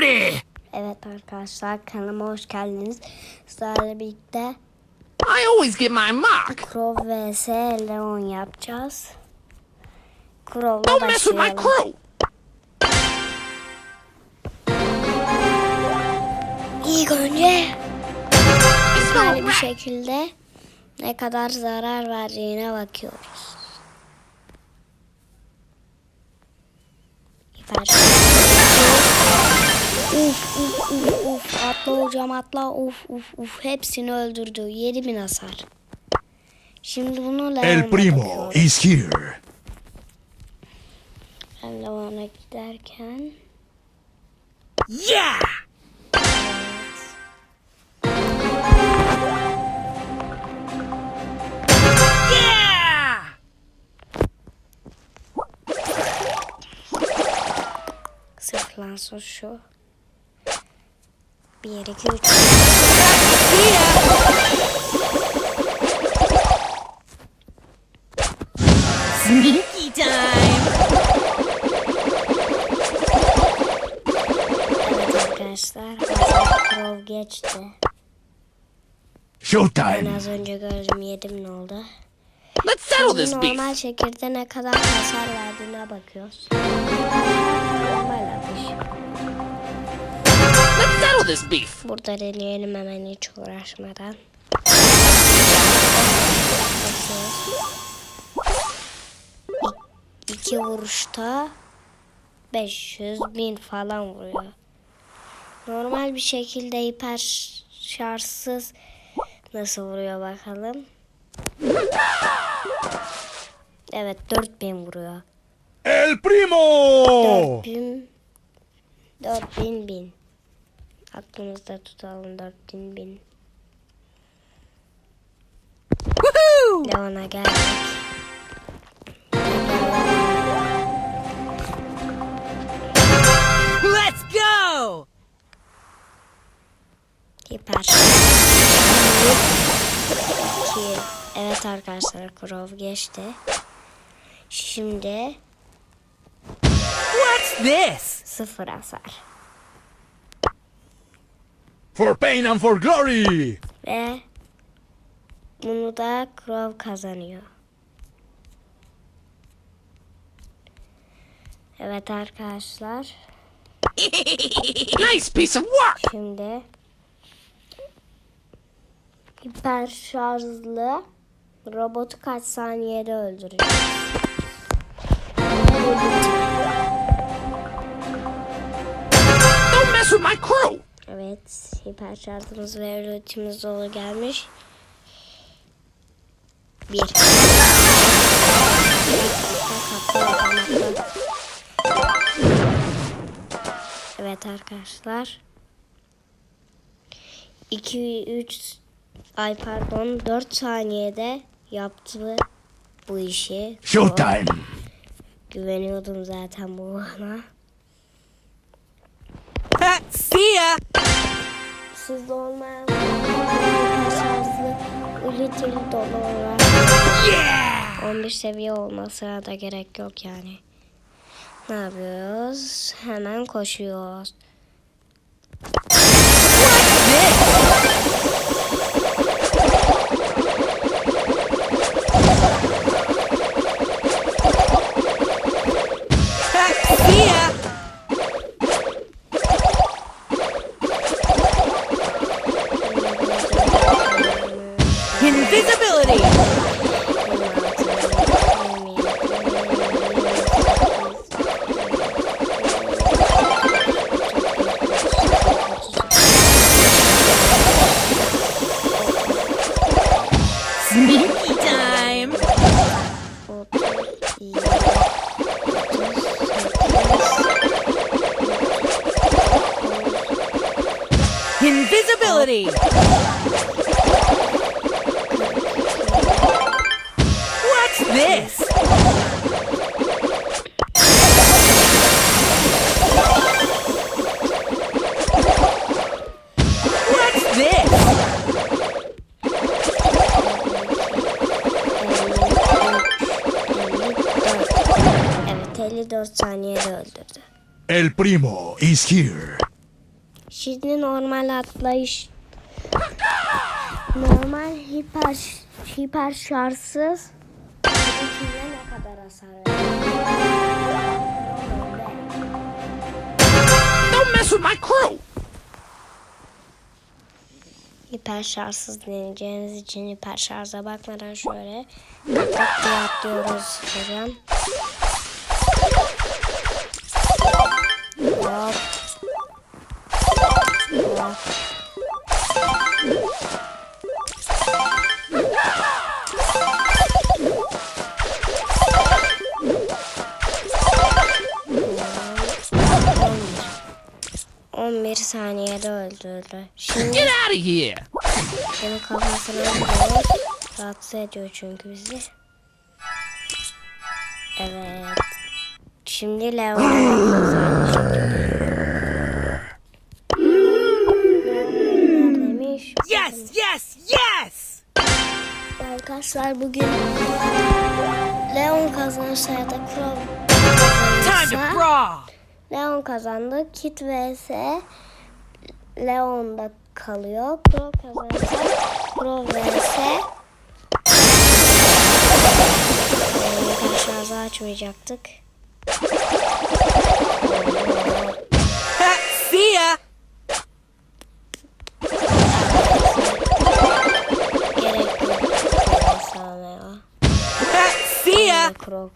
Howdy! Evet arkadaşlar kanalıma hoş geldiniz. Sizlerle birlikte I always get my mark. Crow vs Leon yapacağız. Crow'la başlayalım. crew. İlk önce yani bir şekilde ne kadar zarar verdiğine bakıyoruz. Hiper. Uf uf uf uf atla hocam atla uf uf uf hepsini öldürdü 7000 hasar. Şimdi bunu Leon'a El primo bakıyoruz. is here. Ben Leon'a giderken Yeah! Yeah! sıfırlansın şu. 1 2 3 Sneaky time! Evet arkadaşlar Crow geçti. Ben Showtime. az önce gördüm yedim ne oldu. Let's settle this beef. normal şekilde ne kadar hasar verdiğine bakıyoruz. This beef. Burada deneyelim hemen hiç uğraşmadan. İki vuruşta 500 bin falan vuruyor. Normal bir şekilde hiper şarjsız nasıl vuruyor bakalım. Evet 4000 vuruyor. El primo. 4000 4000 bin. Aklımızda tutalım 4000 bin. Woohoo! Leon'a geldik. Let's go! Hiper. İki. Evet arkadaşlar Crow geçti. Şimdi What's this? sıfır hasar. For pain and for glory. Ve bunu da Crow kazanıyor. Evet arkadaşlar. Nice piece of work. Şimdi hiper şarjlı robotu kaç saniyede öldürüyor? Don't mess with my crew. Evet, hiper şarjımız ve üretimimiz dolu gelmiş. Bir. Evet arkadaşlar. 2 3 ay pardon 4 saniyede yaptı bu işi. Showtime. Güveniyordum zaten bu bana. See ya! Sizde olmayan şarjlı üretili dolu olarak Yeah! 11 seviye olmasına da gerek yok yani. Ne yapıyoruz? Hemen koşuyoruz. El primo is here. Şimdi normal atlayış normal hiper hiper şarjsız ne kadar hasar veriyor? Don't mess with my crew! Hiper şarjsız deneyeceğiniz için hiper şarja bakmadan şöyle diye atlıyoruz hocam. Hop. Hop. On bir saniyede öldürdü. Şimdi Get out of here! Bunun kafasına vuruyoruz. Rahatsız ediyor çünkü bizi. Evet. Şimdi Leon'un Arkadaşlar bugün Leon kazanırsa ya da Crow Time to kazanırsa! Leon kazandı. Kit vs Leon'da kalıyor. Crow kazanırsa Crow vs şarjı açmayacaktık. See ya!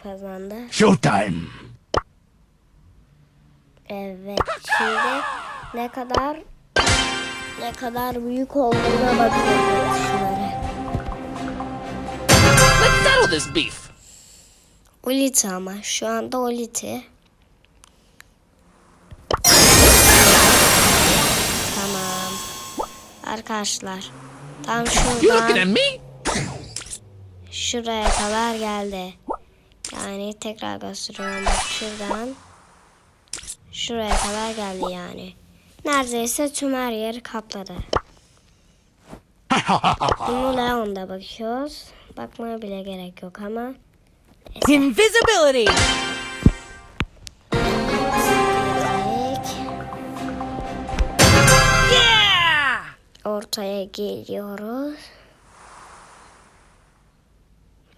Kazandı. Showtime! Evet. Şimdi ne kadar ne kadar büyük olduğuna bakıyoruz şunlara. Let's settle this beef! Oliti ama şu anda Oliti. Tamam. Arkadaşlar. Tam You looking at şuradan me? şuraya kadar geldi. Yani tekrar gösteriyorum bak şuradan. Şuraya kadar geldi yani. Neredeyse tüm her yeri kapladı. Bunu Leon'da bakıyoruz. Bakmaya bile gerek yok ama. Invisibility! Tek. Yeah! ortaya geliyoruz.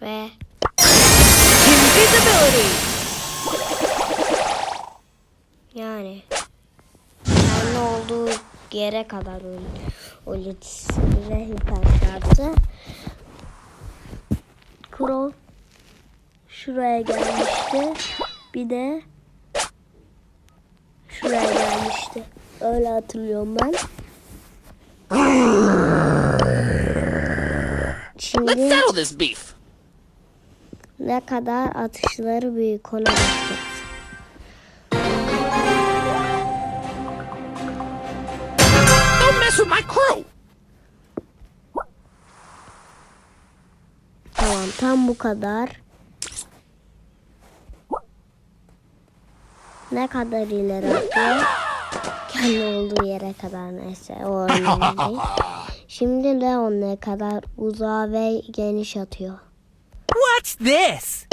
Ve Invisibility! yani kendi olduğu yere kadar Olit'siyle hiper şarjı. Crow şuraya gelmişti. Bir de şuraya gelmişti. Öyle hatırlıyorum ben. Let's Şimdi settle this beef! Ne kadar atışları büyük bakacağız. Don't mess with my crew! Tamam tam bu kadar. Ne kadar ileri atıyor? Kendi olduğu yere kadar neyse o önemli değil. Şimdi Leon ne kadar uzağa ve geniş atıyor. What's this?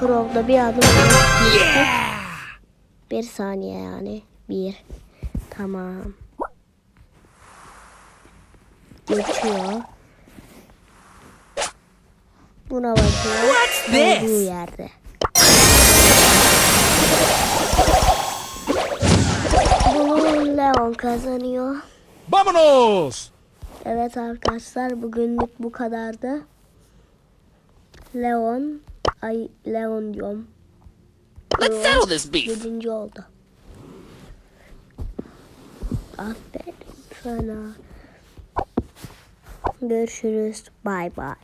Crow'da bir adım geçti. Bir saniye yani. Bir. Tamam. Geçiyor. Buna bakıyor. What's Olduğu this? yerde. Bunu Leon kazanıyor. Vámonos! Evet arkadaşlar bugünlük bu kadardı. Leon, ay Leon diyorum. Let's settle this beef! Yedinci oldu. Aferin sana. Görüşürüz. Bay bay.